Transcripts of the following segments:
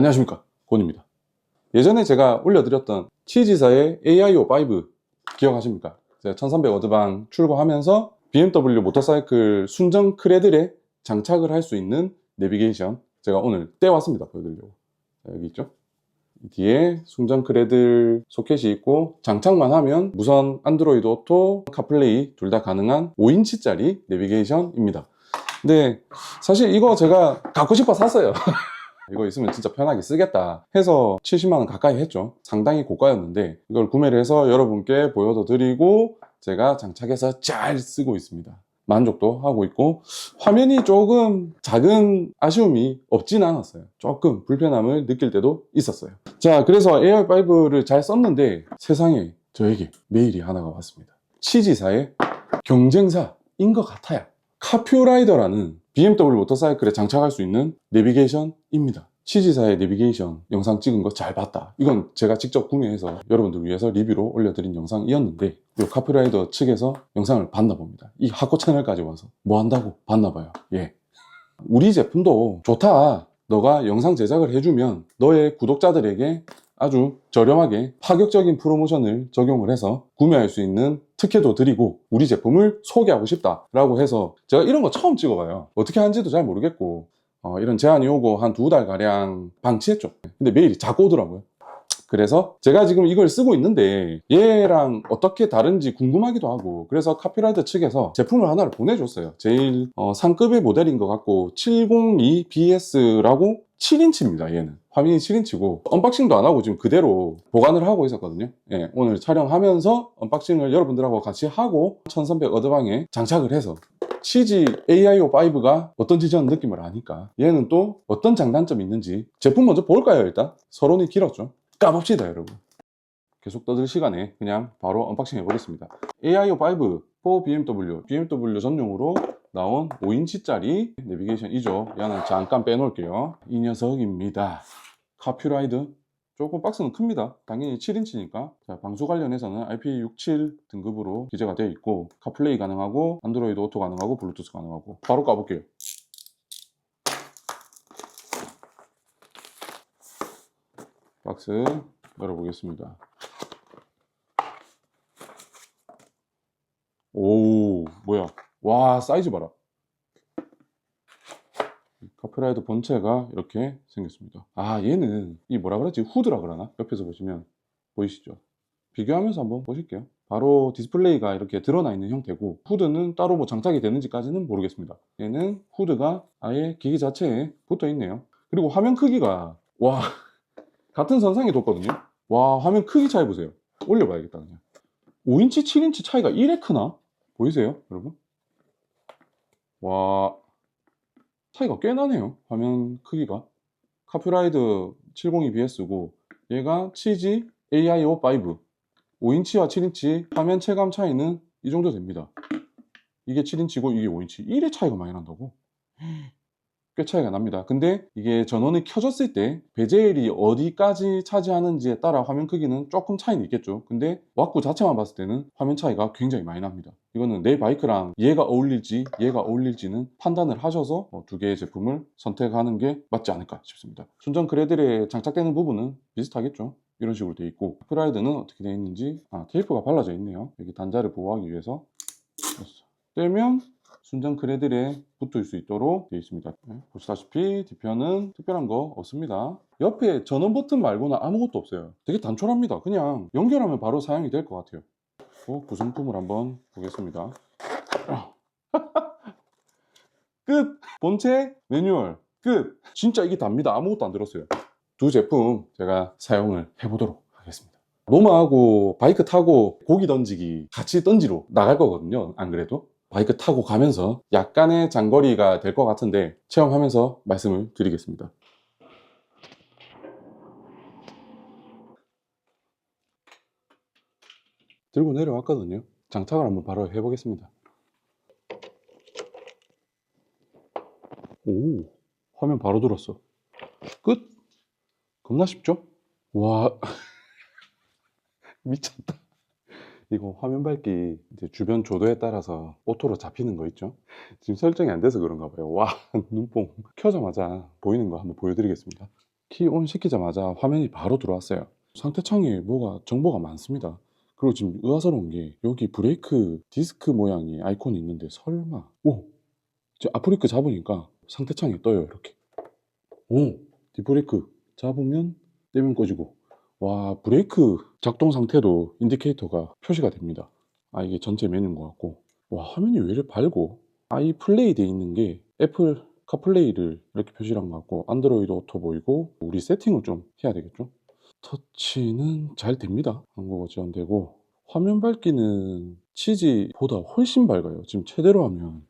안녕하십니까. 곤입니다. 예전에 제가 올려드렸던 치지사의 AIO5 기억하십니까? 제가 1300 어드방 출고하면서 BMW 모터사이클 순정 크레들에 장착을 할 수 있는 내비게이션 제가 오늘 떼왔습니다. 보여드리려고. 자, 여기 있죠? 이 뒤에 순정 크레들 소켓이 있고 장착만 하면 무선 안드로이드 오토 카플레이 둘 다 가능한 5인치짜리 내비게이션입니다. 근데 사실 이거 제가 갖고 싶어 샀어요 이거 있으면 진짜 편하게 쓰겠다 해서 70만원 가까이 했죠. 상당히 고가였는데 이걸 구매를 해서 여러분께 보여도 드리고 제가 장착해서 잘 쓰고 있습니다. 만족도 하고 있고 화면이 조금 작은 아쉬움이 없진 않았어요. 조금 불편함을 느낄 때도 있었어요. 자 그래서 AR5를 잘 썼는데 세상에 저에게 메일이 하나가 왔습니다. 치지사의 경쟁사인 것 같아요. 카퓨라이더라는 BMW 모터사이클에 장착할 수 있는 내비게이션입니다. 치지사의 내비게이션 영상 찍은 거 잘 봤다. 이건 제가 직접 구매해서 여러분들 위해서 리뷰로 올려드린 영상이었는데 이 카퓨라이더 측에서 영상을 봤나 봅니다. 이 하코 채널까지 와서 뭐 한다고 봤나 봐요. 예. 우리 제품도 좋다. 너가 영상 제작을 해주면 너의 구독자들에게 아주 저렴하게 파격적인 프로모션을 적용을 해서 구매할 수 있는 특혜도 드리고 우리 제품을 소개하고 싶다라고 해서 제가 이런 거 처음 찍어봐요. 어떻게 하는지도 잘 모르겠고 어, 이런 제안이 오고 한 두 달 가량 방치했죠. 근데 메일이 자꾸 오더라고요. 그래서 제가 지금 이걸 쓰고 있는데 얘랑 어떻게 다른지 궁금하기도 하고 그래서 카피라이더 측에서 제품을 하나를 보내줬어요. 제일 어, 상급의 모델인 것 같고 702BS라고 7인치입니다. 얘는 화면이 7인치고 언박싱도 안 하고 지금 그대로 보관을 하고 있었거든요. 예, 오늘 촬영하면서 언박싱을 여러분들하고 같이 하고 1300 어드방에 장착을 해서 CG AIO5가 어떤지 저는 느낌을 아니까 얘는 또 어떤 장단점이 있는지 제품 먼저 볼까요 일단? 서론이 길었죠 까봅시다 여러분 계속 떠들 시간에 그냥 바로 언박싱 해보겠습니다 AIO5 for BMW BMW 전용으로 나온 5인치짜리 내비게이션이죠 얘는 잠깐 빼놓을게요 이 녀석입니다 카퓨라이드 조금 박스는 큽니다. 당연히 7인치니까. 자, 방수 관련해서는 IP67 등급으로 기재가 되어 있고, 카플레이 가능하고, 안드로이드 오토 가능하고, 블루투스 가능하고. 바로 까볼게요. 박스 열어보겠습니다. 오, 뭐야. 와, 사이즈 봐라. 카프라이더 본체가 이렇게 생겼습니다. 아 얘는 이 뭐라 그러지 후드라 그러나 옆에서 보시면 보이시죠? 비교하면서 한번 보실게요. 바로 디스플레이가 이렇게 드러나 있는 형태고 후드는 따로 뭐 장착이 되는지까지는 모르겠습니다. 얘는 후드가 아예 기기 자체에 붙어 있네요. 그리고 화면 크기가 와 같은 선상에 뒀거든요. 와 화면 크기 차이 보세요. 올려봐야겠다 그냥. 5인치 7인치 차이가 이래 크나? 보이세요 여러분? 와 차이가 꽤 나네요. 화면 크기가. 카퓨라이드 702BS고 얘가 치지 AIO5 5인치와 7인치 화면 체감 차이는 이 정도 됩니다. 이게 7인치고 이게 5인치 1의 차이가 많이 난다고? 꽤 차이가 납니다. 근데 이게 전원이 켜졌을 때 베젤이 어디까지 차지하는지에 따라 화면 크기는 조금 차이는 있겠죠. 근데 왁구 자체만 봤을 때는 화면 차이가 굉장히 많이 납니다. 이거는 내 바이크랑 얘가 어울릴지 얘가 어울릴지는 판단을 하셔서 어, 두 개의 제품을 선택하는 게 맞지 않을까 싶습니다. 순정 그레들에 장착되는 부분은 비슷하겠죠. 이런 식으로 되어 있고 프라이드는 어떻게 되어 있는지 아, 테이프가 발라져 있네요. 여기 단자를 보호하기 위해서 떼면 순정 크레들에 붙을 수 있도록 되어 있습니다. 네, 보시다시피 뒤편은 특별한 거 없습니다. 옆에 전원 버튼 말고는 아무것도 없어요. 되게 단촐합니다. 그냥 연결하면 바로 사용이 될 것 같아요. 어, 구성품을 한번 보겠습니다. 아. 끝! 본체 매뉴얼 끝! 진짜 이게 답니다. 아무것도 안 들었어요. 두 제품 제가 사용을 해보도록 하겠습니다. 노마하고 바이크 타고 고기 던지기 같이 던지러 나갈 거거든요. 안 그래도. 바이크 타고 가면서 약간의 장거리가 될 것 같은데 체험하면서 말씀을 드리겠습니다. 들고 내려왔거든요. 장착을 한번 바로 해보겠습니다. 오, 화면 바로 들었어. 끝! 겁나 쉽죠? 와, 미쳤다. 이거 화면 밝기 이제 주변 조도에 따라서 오토로 잡히는 거 있죠? 지금 설정이 안 돼서 그런가 봐요. 와, 눈뽕 켜자마자 보이는 거 한번 보여드리겠습니다. 키 온 시키자마자 화면이 바로 들어왔어요. 상태 창에 뭐가 정보가 많습니다. 그리고 지금 의아스러운 게 여기 브레이크 디스크 모양의 아이콘이 있는데 설마 오! 저 앞브레이크 잡으니까 상태창에 떠요 이렇게 오! 뒷브레이크 잡으면 떼면 꺼지고 와 브레이크 작동 상태도 인디케이터가 표시가 됩니다. 아 이게 전체 메뉴인 것 같고 와 화면이 왜 이렇게 밝고 아이 플레이 돼 있는 게 애플 카플레이를 이렇게 표시를 한 것 같고 안드로이드 오토 보이고 우리 세팅을 좀 해야 되겠죠 터치는 잘 됩니다. 한국어 지원되고 화면 밝기는 치즈보다 훨씬 밝아요. 지금 최대로 하면.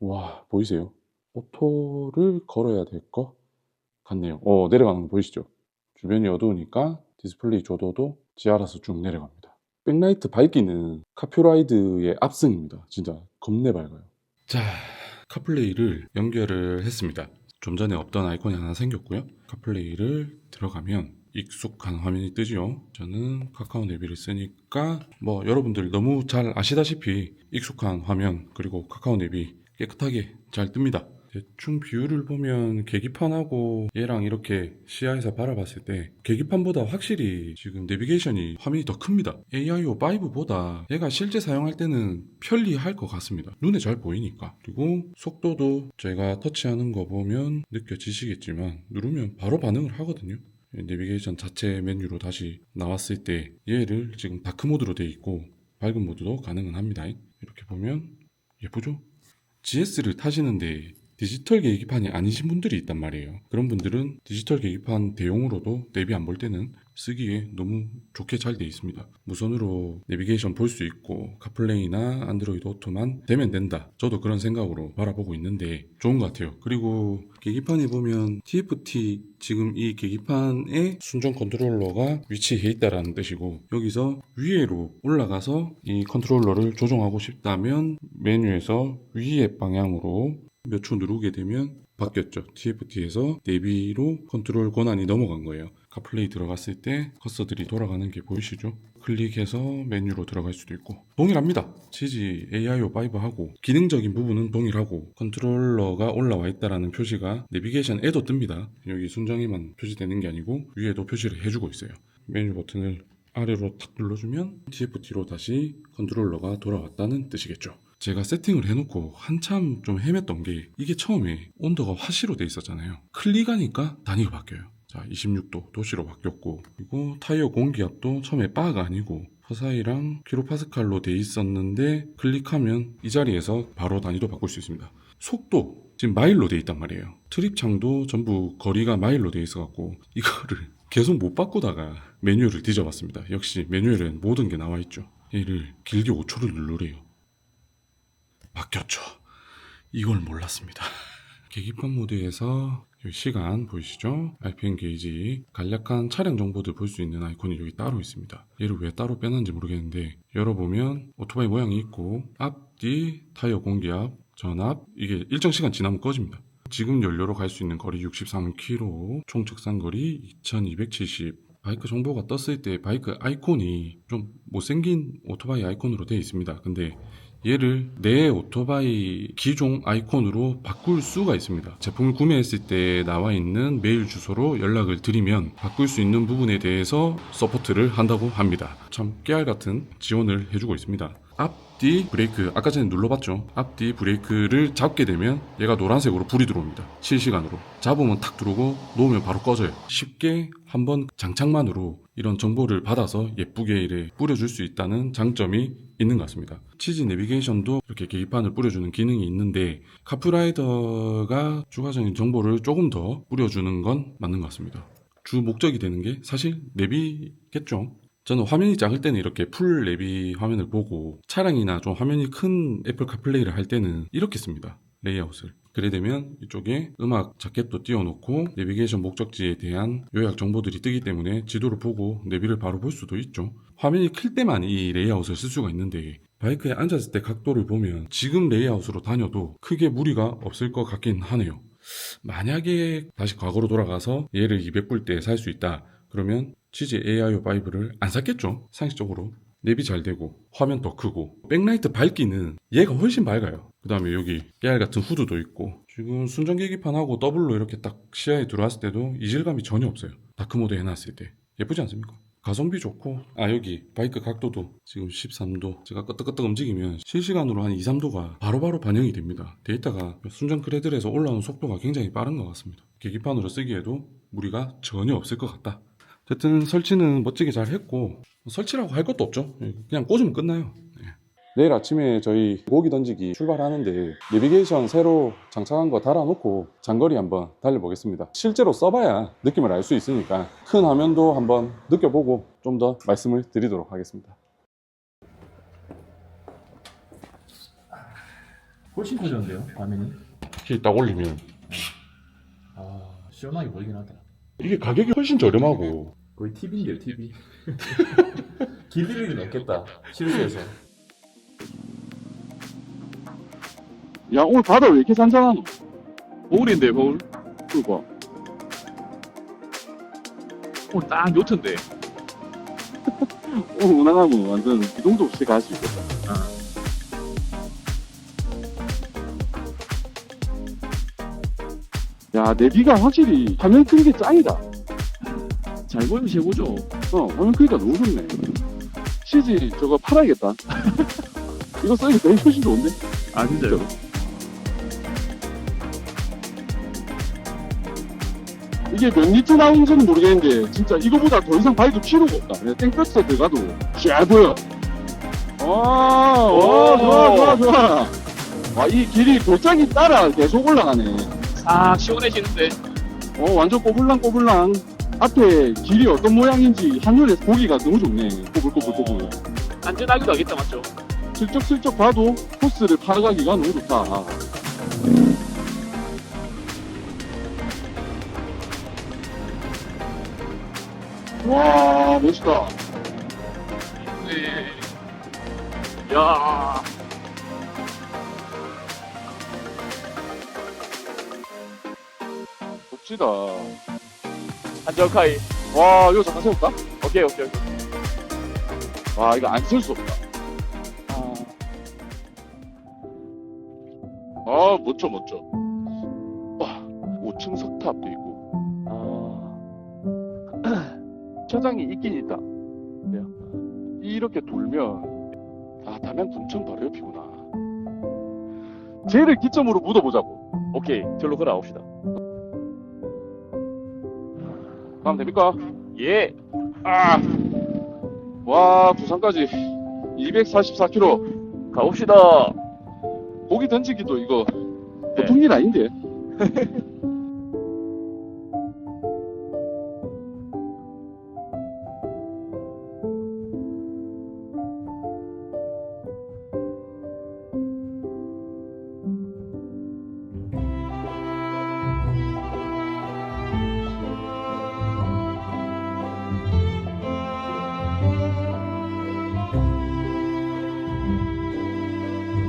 와 보이세요? 오토를 걸어야 될 것 같네요. 어 내려가는 거 보이시죠? 주변이 어두우니까 디스플레이 조도도 지 알아서 쭉 내려갑니다. 백라이트 밝기는 카퓨라이드의 압승입니다. 진짜 겁내 밝아요. 자, 카플레이를 연결을 했습니다. 좀 전에 없던 아이콘이 하나 생겼고요. 카플레이를 들어가면 익숙한 화면이 뜨죠. 저는 카카오 내비를 쓰니까 뭐 여러분들 너무 잘 아시다시피 익숙한 화면 그리고 카카오 내비 깨끗하게 잘 뜹니다. 대충 비율을 보면 계기판하고 얘랑 이렇게 시야에서 바라봤을 때 계기판보다 확실히 지금 내비게이션이 화면이 더 큽니다. AIO 5보다 얘가 실제 사용할 때는 편리할 것 같습니다. 눈에 잘 보이니까. 그리고 속도도 제가 터치하는 거 보면 느껴지시겠지만 누르면 바로 반응을 하거든요. 내비게이션 자체 메뉴로 다시 나왔을 때 얘를 지금 다크 모드로 되어 있고 밝은 모드도 가능은 합니다. 이렇게 보면 예쁘죠? GS를 타시는데 디지털 계기판이 아니신 분들이 있단 말이에요. 그런 분들은 디지털 계기판 대용으로도 내비 안 볼 때는 쓰기에 너무 좋게 잘 돼 있습니다. 무선으로 내비게이션 볼 수 있고 카플레이나 안드로이드 오토만 되면 된다. 저도 그런 생각으로 바라보고 있는데 좋은 것 같아요. 그리고 계기판에 보면 TFT 지금 이 계기판에 순정 컨트롤러가 위치해 있다라는 뜻이고 여기서 위에로 올라가서 이 컨트롤러를 조정하고 싶다면 메뉴에서 위의 방향으로 몇 초 누르게 되면 바뀌었죠. TFT에서 내비로 컨트롤 권한이 넘어간 거예요. 카플레이 들어갔을 때 커서들이 돌아가는 게 보이시죠? 클릭해서 메뉴로 들어갈 수도 있고 동일합니다. 치지 AIO 5하고 기능적인 부분은 동일하고 컨트롤러가 올라와 있다라는 표시가 내비게이션 에도 뜹니다. 여기 순정에만 표시되는 게 아니고 위에도 표시를 해주고 있어요. 메뉴 버튼을 아래로 탁 눌러주면 TFT로 다시 컨트롤러가 돌아왔다는 뜻이겠죠. 제가 세팅을 해놓고 한참 좀 헤맸던 게 이게 처음에 온도가 화시로 돼 있었잖아요. 클릭하니까 단위가 바뀌어요. 자, 26도 도시로 바뀌었고 그리고 타이어 공기압도 처음에 바가 아니고 퍼사이랑 킬로파스칼로 돼 있었는데 클릭하면 이 자리에서 바로 단위도 바꿀 수 있습니다. 속도 지금 마일로 돼 있단 말이에요. 트립창도 전부 거리가 마일로 돼 있어갖고 이거를 계속 못 바꾸다가 메뉴를 뒤져봤습니다. 역시 메뉴에는 모든 게 나와 있죠. 얘를 길게 5초를 누르래요. 바뀌었죠. 이걸 몰랐습니다. 계기판 모드에서 시간 보이시죠? RPM 게이지 간략한 차량 정보들 볼 수 있는 아이콘이 여기 따로 있습니다. 얘를 왜 따로 빼놨는지 모르겠는데 열어보면 오토바이 모양이 있고 앞뒤 타이어 공기압 전압 이게 일정 시간 지나면 꺼집니다. 지금 연료로 갈 수 있는 거리 63km 총 측산거리 2270 바이크 정보가 떴을 때 바이크 아이콘이 좀 못생긴 오토바이 아이콘으로 되어 있습니다. 근데 얘를 내 오토바이 기종 아이콘으로 바꿀 수가 있습니다. 제품을 구매했을 때 나와 있는 메일 주소로 연락을 드리면 바꿀 수 있는 부분에 대해서 서포트를 한다고 합니다. 참 깨알 같은 지원을 해주고 있습니다. 앞뒤 브레이크 아까 전에 눌러봤죠? 앞뒤 브레이크를 잡게 되면 얘가 노란색으로 불이 들어옵니다. 실시간으로. 잡으면 탁 들어오고 놓으면 바로 꺼져요. 쉽게 한번 장착만으로 이런 정보를 받아서 예쁘게 이래 뿌려줄 수 있다는 장점이 있는 것 같습니다. 치즈 내비게이션도 이렇게 계기판을 뿌려주는 기능이 있는데 카프라이더가 추가적인 정보를 조금 더 뿌려주는 건 맞는 것 같습니다. 주 목적이 되는 게 사실 내비겠죠 저는 화면이 작을 때는 이렇게 풀 내비 화면을 보고 차량이나 좀 화면이 큰 애플 카플레이를 할 때는 이렇게 씁니다. 레이아웃을. 그래 되면 이쪽에 음악 자켓도 띄워놓고 내비게이션 목적지에 대한 요약 정보들이 뜨기 때문에 지도를 보고 내비를 바로 볼 수도 있죠. 화면이 클 때만 이 레이아웃을 쓸 수가 있는데 바이크에 앉았을 때 각도를 보면 지금 레이아웃으로 다녀도 크게 무리가 없을 것 같긴 하네요. 만약에 다시 과거로 돌아가서 얘를 200불 때 살 수 있다. 그러면 치즈 AIO 5를 안 샀겠죠. 상식적으로. 내비 잘 되고 화면 더 크고 백라이트 밝기는 얘가 훨씬 밝아요. 그 다음에 여기 깨알 같은 후드도 있고 지금 순정 계기판하고 더블로 이렇게 딱 시야에 들어왔을 때도 이질감이 전혀 없어요. 다크모드 해놨을 때. 예쁘지 않습니까? 가성비 좋고 아 여기 바이크 각도도 지금 13도. 제가 끄떡끄떡 움직이면 실시간으로 한 2, 3도가 바로바로 반영이 됩니다. 데이터가 순정 크레들에서 올라오는 속도가 굉장히 빠른 것 같습니다. 계기판으로 쓰기에도 무리가 전혀 없을 것 같다 어쨌든 설치는 멋지게 잘 했고 설치라고 할 것도 없죠 그냥 꽂으면 끝나요 네. 내일 아침에 저희 고기 던지기 출발하는데 내비게이션 새로 장착한 거 달아놓고 장거리 한번 달려보겠습니다. 실제로 써봐야 느낌을 알 수 있으니까 큰 화면도 한번 느껴보고 좀 더 말씀을 드리도록 하겠습니다. 훨씬 커졌는데요, 화면이? 키딱 올리면 아, 시원하게 보이긴 하다. 이게 가격이 훨씬 저렴하고 거의 TV인데요, TV. 길들 일은 없겠다, 실수해서. 야 오늘 바다 왜 이렇게 잔잔하노? 거울인데 거울 그거 오늘 딱 요트인데 오늘 운항하면 완전 기동도 없이 갈 수 있겠다 아. 야 내비가 확실히 화면 크기가 짱이다 잘 보이면 최고죠? 어 화면 크기가 너무 좋네. CG 저거 팔아야겠다. 이거 써니까 되게 훨씬 좋은데? 아 진짜요? 이게 몇 리터 나오는지는 모르겠는데 진짜 이거보다 더 이상 봐도 필요가 없다. 그냥 땡볕에 들어가도 잘 보여. 와, 와 좋아 좋아 좋아. 와 이 길이 돌장이 따라 계속 올라가네. 아 시원해지는데. 어 완전 꼬불랑 꼬불랑 앞에 길이 어떤 모양인지 하늘에 보기가 너무 좋네. 꼬불꼬불꼬불. 안전하기도 하겠다 맞죠? 슬쩍슬쩍 봐도 코스를 파가기가 너무 좋다. 와 멋있다. 네. 야. 멋지다 한적하이. 와 이거 잠깐 세울까? 오케이 오케이 오케이. 와 이거 안 세울 수 없다. 아, 아 멋져 멋져 와 5층 석탑도 있고. 아. 천장이 있긴 있다. 네. 이렇게 돌면 아 담양 군청 바로 옆이구나. 쟤를 기점으로 묻어보자고. 오케이 절로 걸어봅시다 가면 됩니까? 예 아! 와 부산까지 244km 가봅시다 고기 던지기도 이거 네. 보통 일 아닌데